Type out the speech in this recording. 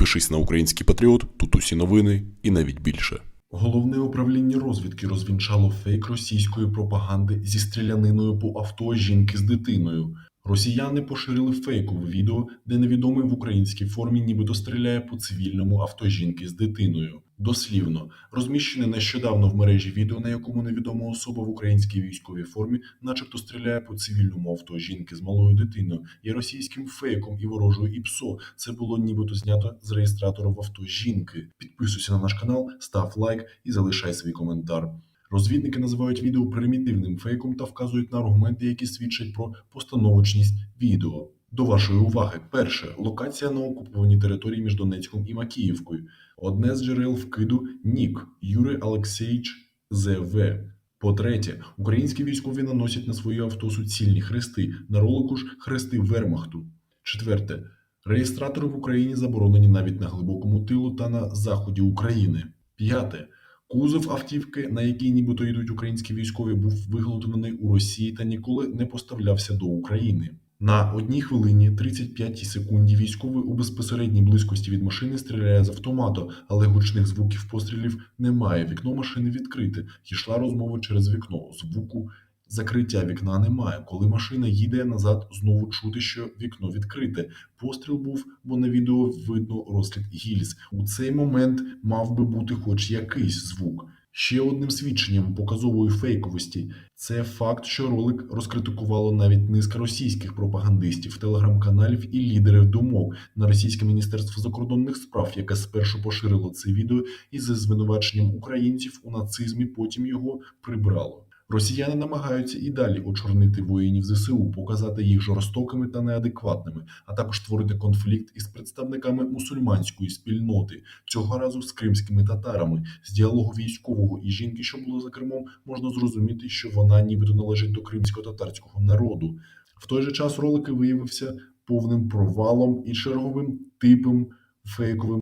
Підпишись на український патріот, тут усі новини і навіть більше. Головне управління розвідки розвінчало фейк російської пропаганди зі стріляниною по авто жінки з дитиною. Росіяни поширили фейкове відео, де невідомий в українській формі нібито стріляє по цивільному авто жінки з дитиною. Дослівно, розміщене нещодавно в мережі відео, на якому невідома особа в українській військовій формі, начебто стріляє по цивільному авто жінки з малою дитиною, є російським фейком і ворожою ІПСО. Це було нібито знято з реєстратора в авто жінки. Підписуйся на наш канал, став лайк і залишай свій коментар. Розвідники називають відео примітивним фейком та вказують на аргументи, які свідчать про постановочність відео. До вашої уваги, перше локація на окупованій території між Донецьком і Макіївкою. Одне з джерел вкиду Нік Юрій Олексійович ЗВ. По-третє, українські військові наносять на свої авто суцільні хрести, на ролику ж хрести Вермахту. Четверте, реєстратори в Україні заборонені навіть на глибокому тилу та на заході України. П'яте. Кузов автівки, на якій нібито йдуть українські військові, був виготовлений у Росії та ніколи не поставлявся до України. На одній хвилині 35 секунді військовий у безпосередній близькості від машини стріляє з автомату, але гучних звуків пострілів немає. Вікно машини відкрите. Йшла розмова через вікно. Звуку закриття вікна немає. Коли машина їде назад, знову чути, що вікно відкрите. Постріл був, бо на відео видно розкид гільз. У цей момент мав би бути хоч якийсь звук. Ще одним свідченням показової фейковості це факт, що ролик розкритикувало навіть низка російських пропагандистів, телеграм-каналів і лідерів думок на російське міністерство закордонних справ, яке спершу поширило це відео із звинуваченням українців у нацизмі, потім його прибрало. Росіяни намагаються і далі очорнити воїнів ЗСУ, показати їх жорстокими та неадекватними, а також створити конфлікт із представниками мусульманської спільноти, цього разу з кримськими татарами. З діалогу військового і жінки, що було за кермом, можна зрозуміти, що вона нібито належить до кримсько-татарського народу. В той же час ролик виявився повним провалом і черговим типом фейковим